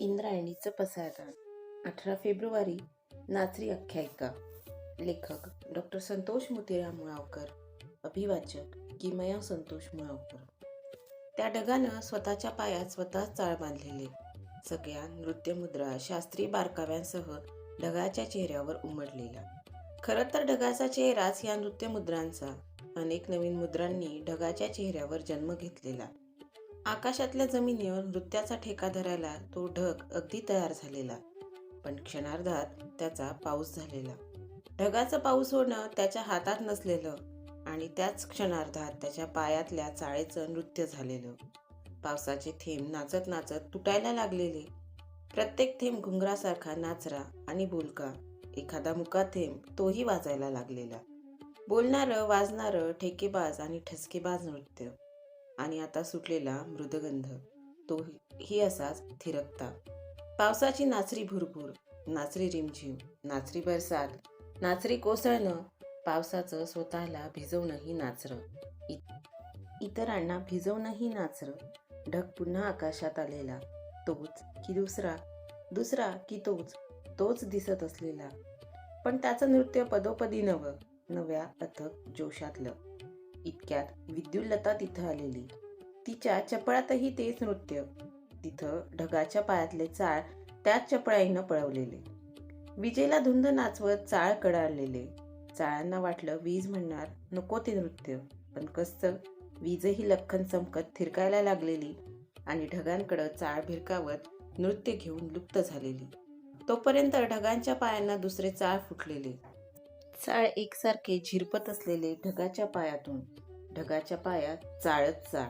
इंद्रायणीचं पसायदान अठरा फेब्रुवारी नाचरी आख्यायिका लेखक डॉक्टर संतोष मोतीराम मुळावकर अभिवाचक किमया संतोष मुळावकर. त्या ढगानं स्वतःच्या पायात स्वतःच चाळ बांधलेले. सगळ्या नृत्यमुद्रा शास्त्रीय बारकाव्यांसह ढगाच्या चेहऱ्यावर उमडलेला खरं तर ढगाचा चेहराच या नृत्यमुद्रांचा. अनेक नवीन मुद्रांनी ढगाच्या चेहऱ्यावर जन्म घेतलेला. आकाशातल्या जमिनीवर नृत्याचा ठेका धरायला तो ढग अगदी तयार झालेला. पण क्षणार्धात त्याचा पाऊस झालेला. ढगाचं पाऊस होणं त्याच्या हातात नसलेलं आणि त्याच क्षणार्धात त्याच्या पायातल्या चाळेचं नृत्य झालेलं. पावसाचे थेंब नाचत नाचत तुटायला लागलेले. प्रत्येक थेंब घुंगरासारखा नाचरा आणि बोलका. एखादा मुका थेंब तोही वाजायला लागलेला. बोलणारं वाजणारं ठेकेबाज आणि ठसकेबाज नृत्य. आणि आता सुटलेला मृदगंध. तो ही असाच थिरकता. पावसाची नाचरी भुरभूर नाचरी रिमझिम नाचरी बरसात नाचरी कोसळणं पावसाचं स्वतःला भिजवणंही नाचरं. इ- इतरांना भिजवणंही नाचरं. ढग पुन्हा आकाशात आलेला तोच की दुसरा दुसरा की तोच तोच दिसत असलेला. पण त्याचं नृत्य पदोपदी नवं नव्या अथक जोशातलं. इतक्यात विद्युल्लता तिथं आलेली. तिच्या चपळातही तेच नृत्य. तिथं ढगाच्या पायातले चाळ त्याच चपळाईनं पळवलेले. विजेला धुंद नाचवत चाळ कडाळलेले. चाळांना वाटलं वीज म्हणणार नको ते नृत्य. पण कसं वीजही लख्खन चमकत थिरकायला लागलेली आणि ढगांकडं चाळ भिरकावत नृत्य घेऊन लुप्त झालेली. तोपर्यंत ढगांच्या पायांना दुसरे चाळ फुटलेले. चाळ एकसारखे झिरपत असलेले ढगाच्या पायातून ढगाच्या पायात चाळत चाळ.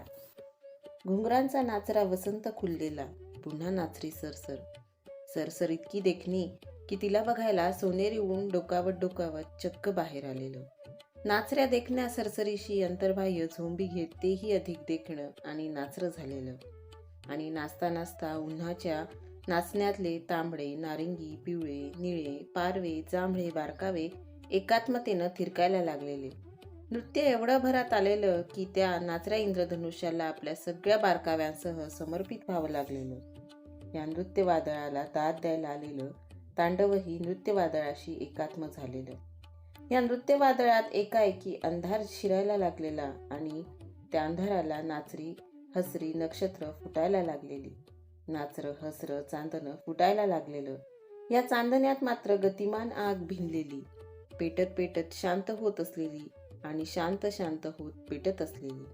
घुंगरांचा नाचरा वसंत खुललेला पुन्हा नाचरी सरसर. सरसर इतकी देखणी की तिला बघायला सोनेरी ऊन डोकावत डोकावत चक्क बाहेर आलेलं. नाचऱ्या देखण्या सरसरीशी अंतर्बाह्य झोंबी घेत तेही अधिक देखणं आणि नाचरं झालेलं. आणि नाचता नाचता उन्हाच्या नाचण्यातले तांबडे नारिंगी पिवळे निळे पारवे जांभळे बारकावे एकात्मतेनं थिरकायला लागलेले. नृत्य एवढं भरात आलेलं की त्या नाचऱ्या इंद्रधनुष्याला आपल्या सगळ्या बारकाव्यांसह समर्पित व्हावं लागलेलं. या नृत्यवादळाला दाद द्यायला आलेलं तांडवही नृत्यवादळाशी एकात्म झालेलं. या नृत्यवादळात एकाएकी अंधार शिरायला लागलेला आणि त्या अंधाराला नाचरी हसरी नक्षत्र फुटायला लागलेली. नाचरं हसरं चांदणं फुटायला लागलेलं. या चांदण्यात मात्र गतिमान आग भिनलेली. पेटत पेटत शांत होत असलेली आणि शांत शांत होत पेटत असलेली.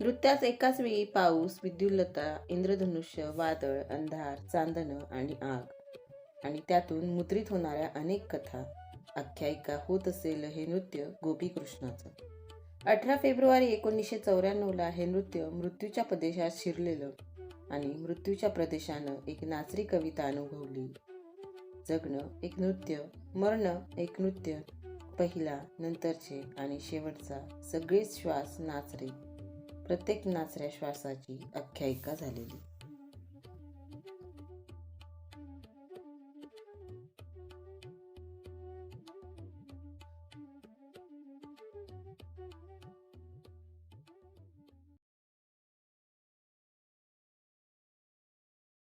नृत्यात एकाच वेळी पाऊस विद्युल्लता इंद्रधनुष्य वादळ अंधार चांदणं आणि आग. आणि त्यातून मुद्रित होणाऱ्या अनेक कथा आख्यायिका होत असेल हे नृत्य गोपीकृष्णाचं. अठरा फेब्रुवारी एकोणीसशे चौऱ्याण्णवला हे नृत्य मृत्यूच्या प्रदेशात शिरलेलं आणि मृत्यूच्या प्रदेशानं एक नाचरी कविता अनुभवली. जगणं एक नृत्य मरणं एक नृत्य पहिला नंतरचे आणि शेवटचा सगळेच श्वास नाचरे. प्रत्येक नाचऱ्या श्वासाची आख्यायिका झालेली.